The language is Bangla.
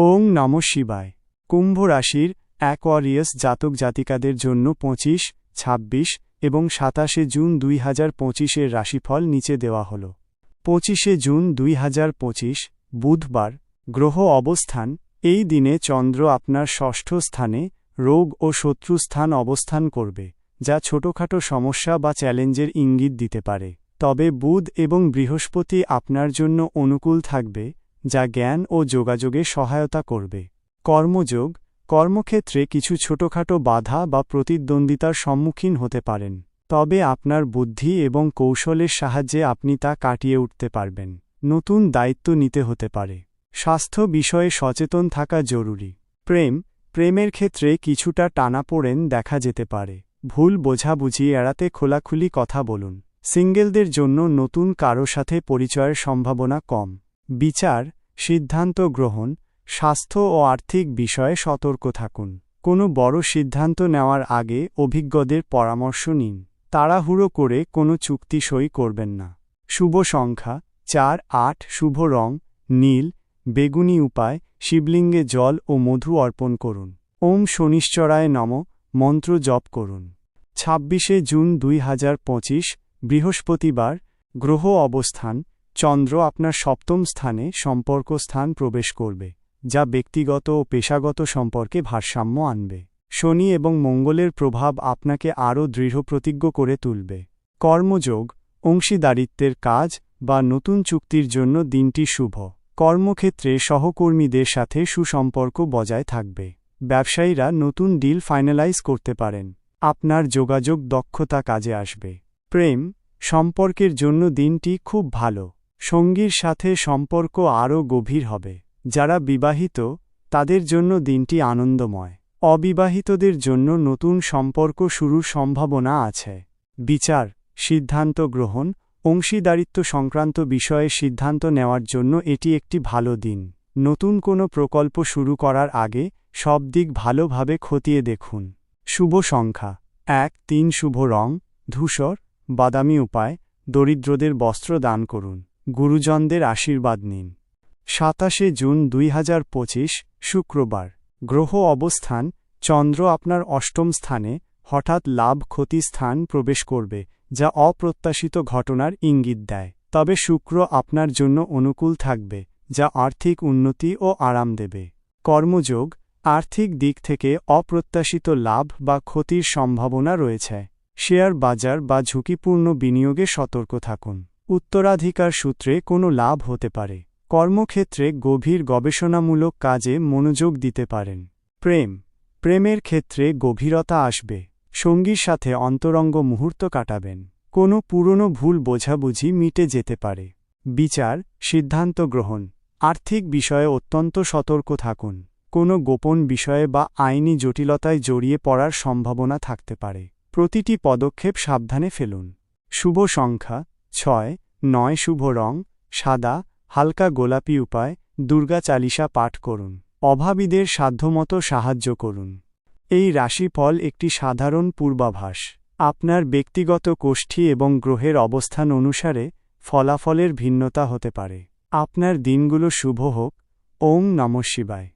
ওং নম শিবায়। কুম্ভ রাশির অ্যাকোয়ারিয়াস জাতক জাতিকাদের জন্য পঁচিশ, ছাব্বিশ এবং সাতাশে জুন দুই হাজার পঁচিশের রাশিফল নিচে দেওয়া হল। পঁচিশে জুন দুই হাজার পঁচিশ, বুধবার, গ্রহ অবস্থান, এই দিনে চন্দ্র আপনার ষষ্ঠ স্থানে রোগ ও শত্রুস্থান অবস্থান করবে, যা ছোটখাটো সমস্যা বা চ্যালেঞ্জের ইঙ্গিত দিতে পারে। তবে বুধ এবং বৃহস্পতি আপনার জন্য অনুকূল থাকবে যা জ্ঞান ও যোগাযোগে সহায়তা করবে। কর্মযোগ, কর্মক্ষেত্রে কিছু ছোটখাটো বাধা বা প্রতিদ্বন্দ্বিতার সম্মুখীন হতে পারেন, তবে আপনার বুদ্ধি এবং কৌশলের সাহায্যে আপনি তা কাটিয়ে উঠতে পারবেন। নতুন দায়িত্ব নিতে হতে পারে। স্বাস্থ্য বিষয়ে সচেতন থাকা জরুরি। প্রেম, প্রেমের ক্ষেত্রে কিছুটা টানাপোড়েন দেখা যেতে পারে। ভুল বোঝাবুঝি এড়াতে খোলাখুলি কথা বলুন। সিঙ্গেলদের জন্য নতুন কারও সাথে পরিচয়ের সম্ভাবনা কম। বিচার, সিদ্ধান্ত গ্রহণ, স্বাস্থ্য ও আর্থিক বিষয়ে সতর্ক থাকুন। কোনো বড় সিদ্ধান্ত নেওয়ার আগে অভিজ্ঞদের পরামর্শ নিন। তাড়াহুড়ো করে কোনো চুক্তি সই করবেন না। শুভ সংখ্যা, চার, আট, শুভ রং, নীল, বেগুনি উপায়, শিবলিঙ্গে জল ও মধু অর্পণ করুন। ওম শনিশ্চরায় নম, মন্ত্র জপ করুন। ছাব্বিশে জুন দুই হাজার পঁচিশ, বৃহস্পতিবার, গ্রহ অবস্থান চন্দ্র আপনার সপ্তম স্থানে সম্পর্ক স্থান প্রবেশ করবে, যা ব্যক্তিগত ও পেশাগত সম্পর্কে ভারসাম্য আনবে। শনি এবং মঙ্গলের প্রভাব আপনাকে আরও দৃঢ়প্রতিজ্ঞ করে তুলবে। কর্মযোগ, অংশীদারিত্বের কাজ বা নতুন চুক্তির জন্য দিনটি শুভ। কর্মক্ষেত্রে সহকর্মীদের সাথে সুসম্পর্ক বজায় থাকবে। ব্যবসায়ীরা নতুন ডিল ফাইনালাইজ করতে পারেন। আপনার যোগাযোগ দক্ষতা কাজে আসবে। প্রেম, সম্পর্কের জন্য দিনটি খুব ভালো। সঙ্গীর সাথে সম্পর্ক আরও গভীর হবে। যারা বিবাহিত, তাদের জন্য দিনটি আনন্দময়। অবিবাহিতদের জন্য নতুন সম্পর্ক শুরুর সম্ভাবনা আছে। বিচার, সিদ্ধান্ত গ্রহণ, অংশীদারিত্ব সংক্রান্ত বিষয়ে সিদ্ধান্ত নেওয়ার জন্য এটি একটি ভালো দিন। নতুন কোনো প্রকল্প শুরু করার আগে সব দিক ভালোভাবে খতিয়ে দেখুন। শুভ সংখ্যা। এক, তিন, শুভ রং, ধূসর, বাদামি উপায়, দরিদ্রদের বস্ত্র দান করুন। গুরুজনদের আশীর্বাদ নিন। সাতাশে জুন দুই হাজার পঁচিশ, শুক্রবার। গ্রহ অবস্থান, চন্দ্র আপনার অষ্টম স্থানে, হঠাৎ লাভ ক্ষতি স্থান প্রবেশ করবে, যা অপ্রত্যাশিত ঘটনার ইঙ্গিত দেয়। তবে শুক্র আপনার জন্য অনুকূল থাকবে, যা আর্থিক উন্নতি ও আরাম দেবে। কর্মযোগ, আর্থিক দিক থেকে অপ্রত্যাশিত লাভ বা ক্ষতির সম্ভাবনা রয়েছে। শেয়ার বাজার বা ঝুঁকিপূর্ণ বিনিয়োগে সতর্ক থাকুন। উত্তরাধিকার সূত্রে কোনো লাভ হতে পারে। কর্মক্ষেত্রে গভীর গবেষণামূলক কাজে মনোযোগ দিতে পারেন। প্রেম। প্রেমের ক্ষেত্রে গভীরতা আসবে। সঙ্গীর সাথে অন্তরঙ্গ মুহূর্ত কাটাবেন। কোনো পুরনো ভুল বোঝাবুঝি মিটে যেতে পারে। বিচার, সিদ্ধান্ত গ্রহণ। আর্থিক বিষয়ে অত্যন্ত সতর্ক থাকুন। কোনো গোপন বিষয়ে বা আইনি জটিলতায় জড়িয়ে পড়ার সম্ভাবনা থাকতে পারে। প্রতিটি পদক্ষেপ সাবধানে ফেলুন। শুভ সংখ্যা। ছয়, নয় শুভ রং, সাদা, হালকা গোলাপি উপায়, দুর্গা চালিসা পাঠ করুন। অভাবীদের সাধ্যমতো সাহায্য করুন। এই রাশিফল একটি সাধারণ পূর্বাভাস। আপনার ব্যক্তিগত কোষ্ঠী এবং গ্রহের অবস্থান অনুসারে ফলাফলের ভিন্নতা হতে পারে। আপনার দিনগুলো শুভ হোক। ওং নম শিবায়।